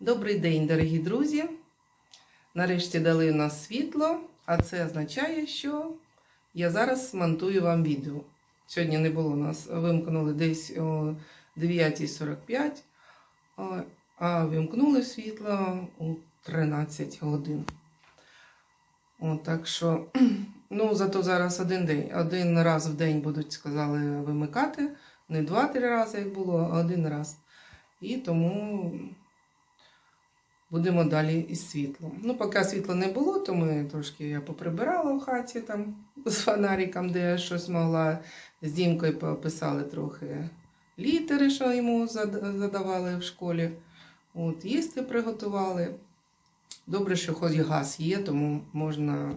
Добрий день, дорогі друзі. Нарешті дали у нас світло, а це означає, що я зараз монтую вам відео. Сьогодні не було нас, вимкнули десь о 9.45, а- а вимкнули світло у 13 годин. О, так що, ну, зато зараз один день. Один раз в день будуть, сказали, вимикати. Не два-три рази, як було, а один раз. І тому будемо далі із світлом. Ну, поки світла не було, то ми трошки я поприбирала в хаті там з фонариком, де я щось могла. З Дімкою пописали трохи літери, що йому задавали в школі. От, їсти приготували. Добре, що хоч газ є, тому можна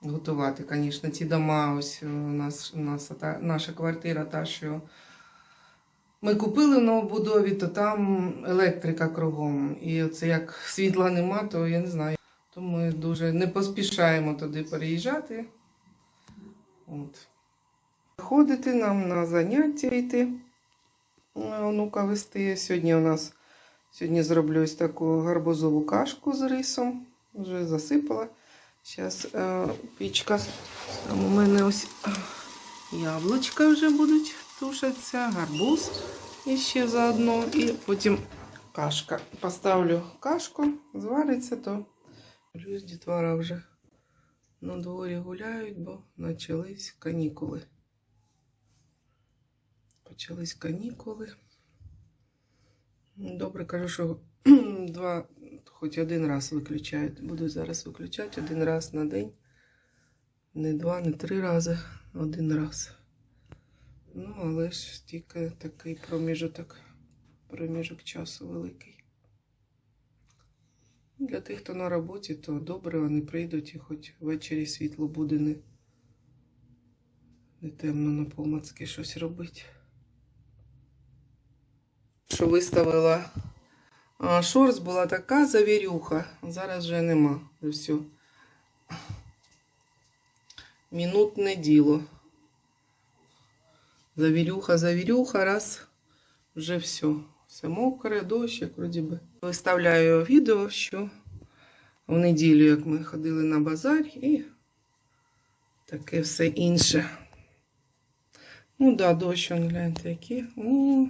готувати. Звісно, ті дома, ось у нас, у нас наша квартира, та, що ми купили в новобудові, то там електрика кругом. І оце як світла нема, то я не знаю. То ми дуже не поспішаємо туди переїжджати. От. Ходити нам на заняття йти, онука вести. Сьогодні у нас сьогодні зроблю ось таку гарбузову кашку з рисом. Вже засипала. Зараз е, пічка. Там у мене ось е, яблучка вже будуть тушаться, гарбуз і ще заодно. І потім кашка. Поставлю кашку, звариться, то плюс дітвора вже на дворі гуляють, бо почались канікули. Почались канікули. Добре, кажу, що два, хоч один раз виключають. Буду зараз виключати один раз на день. Не два, не три рази, один раз. Ну, але ж тільки такий проміжок, проміжок часу великий. Для тих, хто на роботі, то добре, вони прийдуть і хоч ввечері світло буде не, не темно на помацки щось робити. Що виставила а, шорс, була така завірюха. Зараз вже нема. Все. Мінутне діло. Завірюха, завірюха, раз, вже все. Все мокре, дощ, як вроді би. Виставляю відео, що в неділю, як ми ходили на базар, і таке все інше. Ну да, дощ, он, гляньте, який. О,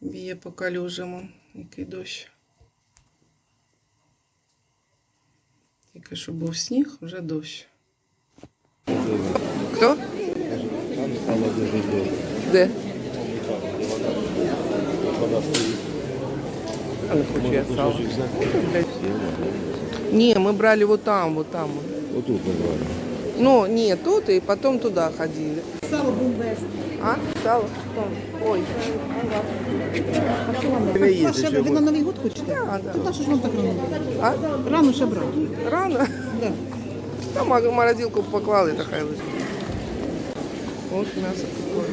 б'є по калюжам, який дощ. Тільки що був сніг, вже дощ. Хто? Там стало дуже добре. Де? Вона стоїть. А не хочу я сало. Кусочек взяти. Не, мы брали вот там, вот там. Отут нормально. Ну, не, тут и потом туда ходили. Сало А? Сало? Ой. Ви їсте, Ще ви на Новий год хочете? Да, да. Та що ж вам так рано? А? Рано ще брати. Рано? Да. Там морозилку поклали, та хай лежить. От м'ясо какое.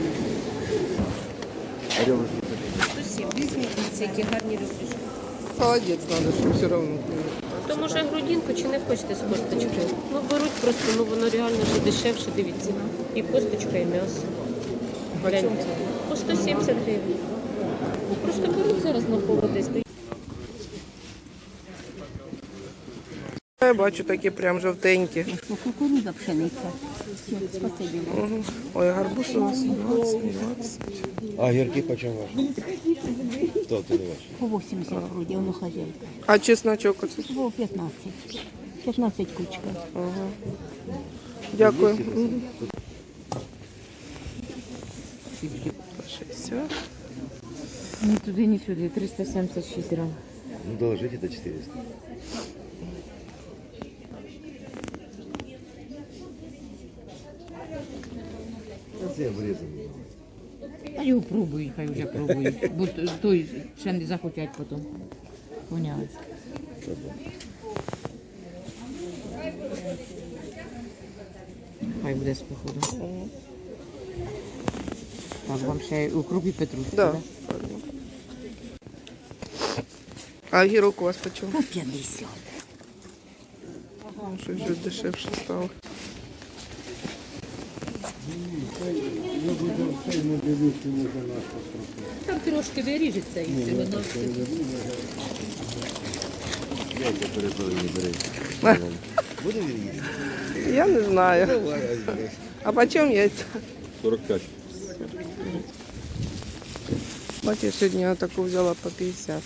Дивіться, які гарні ребрышки. Холодець надо, щоб все равно. То може грудинку чи не хочете з косточкою? Ну беруть просто, ну воно реально вже дешевше, дивіться. І косточка, і м'ясо. Гляньте. По 170 гривень. Ну, Просто беруть зараз на холодець. Я бачу такі прям жовтенькі. Кукурудза пшениця. Угу. Ой, гарбуз у вас 20, 20. А гірки почем ваші? Хто ти не ваш? По 80 вроді, воно хазяйка. А чесночок оце? По 15. 15 кучка. Ага. Дякую. Мгм. По 60. Ні туди, ні сюди. 376 грам. Ну, доложите до 400. Це я. А його пробуй, хай вже пробують. Бо той ще не захотять потім. Поняли. Хай буде з походу. Так, вам ще укроп і петрушка, Да. да? А гірок у вас почем? По 50. Щось вже дешевше стало. там трошки виріжеться і все воно. Яйця перепелені бери. Буде вірніше? Я не знаю. Давай, ось, А по чому яйця? 45. Бачиш, сьогодні я таку взяла по 50.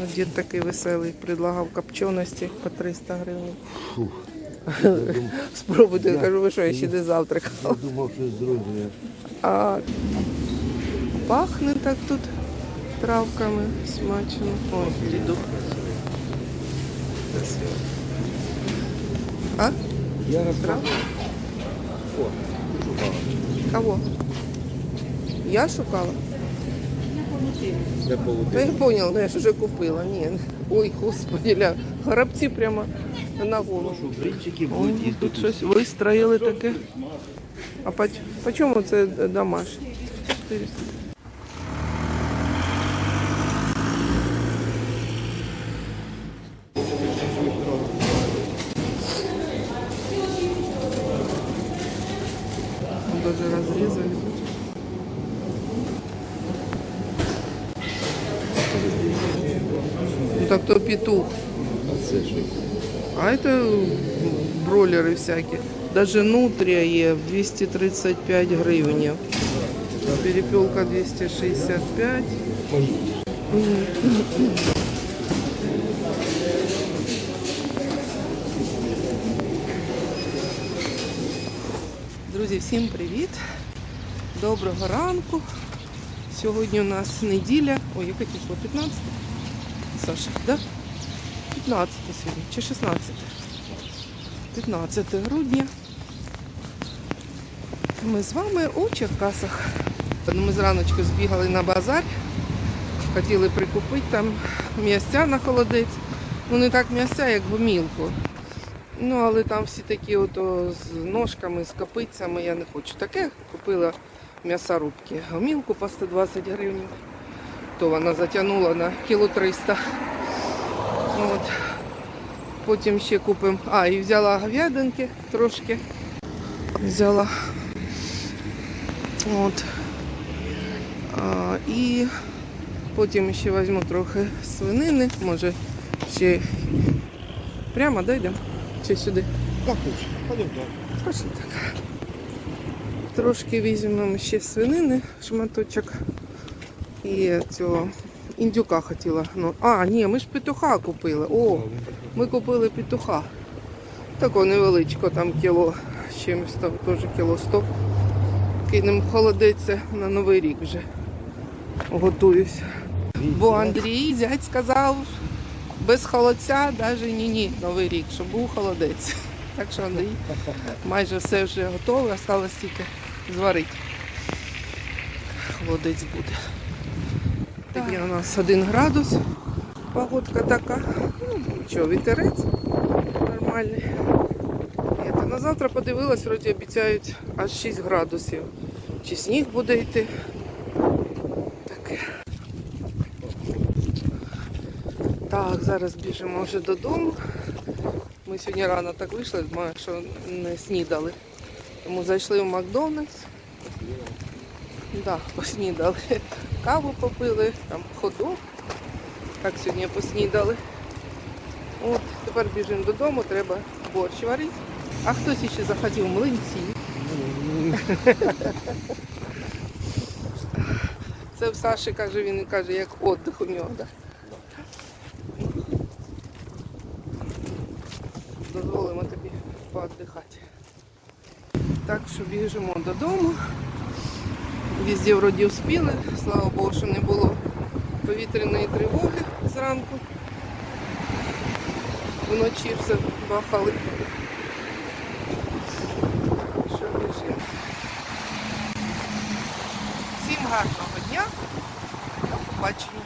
Ну, дід такий веселий, предлагав копченості по 300 гривень. Спробуйте, кажу, ви що, я ще не завтракав. Я думав, що здоров'я. А пахне так тут травками смачно. Ой, діду. А? Я раз Трав? О. Кого? Я шукала? Полудень. я поняла, ну я ж вже купила. Ні. Ой, господи, ля. Горобці прямо на голову. Що, Ой, будуть тут щось вистроїли таке. А по, по чому це домашнє? 400. Он даже разрезали. То петух. А это бройлеры всякие. Даже нутрия є 235 гривень. Перепелка 265. Друзі, всім привіт! Доброго ранку. Сьогодні у нас неділя. Ой, яке число? 15? Саша, да? 15 сьогодні чи 16? 15 грудня. Ми з вами у Черкасах. Ми зраночку збігали на базар. Хотіли прикупити там м'ясця на холодець. Ну не так м'ясця, як гомілку. Ну, але там всі такі ото з ножками, з копицями. Я не хочу таке. Купила м'ясорубки. Гомілку по 120 гривень. Вона затягнула на кіло 300. От. Потім ще купимо. А, і взяла говядинки трошки. Взяла. От. А, і потім ще візьму трохи свинини. Може ще прямо дойдемо. Чи сюди? Так. Пошли так. Трошки візьмемо ще свинини, шматочок. І цього індюка хотіла. Ну, а, ні, ми ж петуха купили. О, ми купили петуха. Такого невеличко, там кіло з чимось там теж кіло 100. Кинемо в на Новий рік вже. Готуюсь. Бо Андрій зять сказав, без холодця навіть ні-ні, Новий рік, щоб був холодець. Так що Андрій майже все вже готове, осталось тільки зварити. Холодець буде. Такий у нас один градус. Погодка така. Ну, що, вітерець нормальний. Це, на завтра подивилась, вроді обіцяють аж 6 градусів. Чи сніг буде йти? Таке. Так, зараз біжимо вже додому. Ми сьогодні рано так вийшли, що не снідали. Тому зайшли в Макдональдс. Да, поснідали. Каву попили, там ходок. Так сьогодні поснідали. От, тепер біжимо додому, треба борщ варити. А хтось ще захотів млинці. Це в Саші каже, він каже, як віддих у нього. Да? дозволимо тобі поотдихати. Так що біжимо додому. Везде вроді успіли, слава Богу, що не було повітряної тривоги зранку. Вночі все бахали. Що біжимо. Всім гарного дня. До побачення.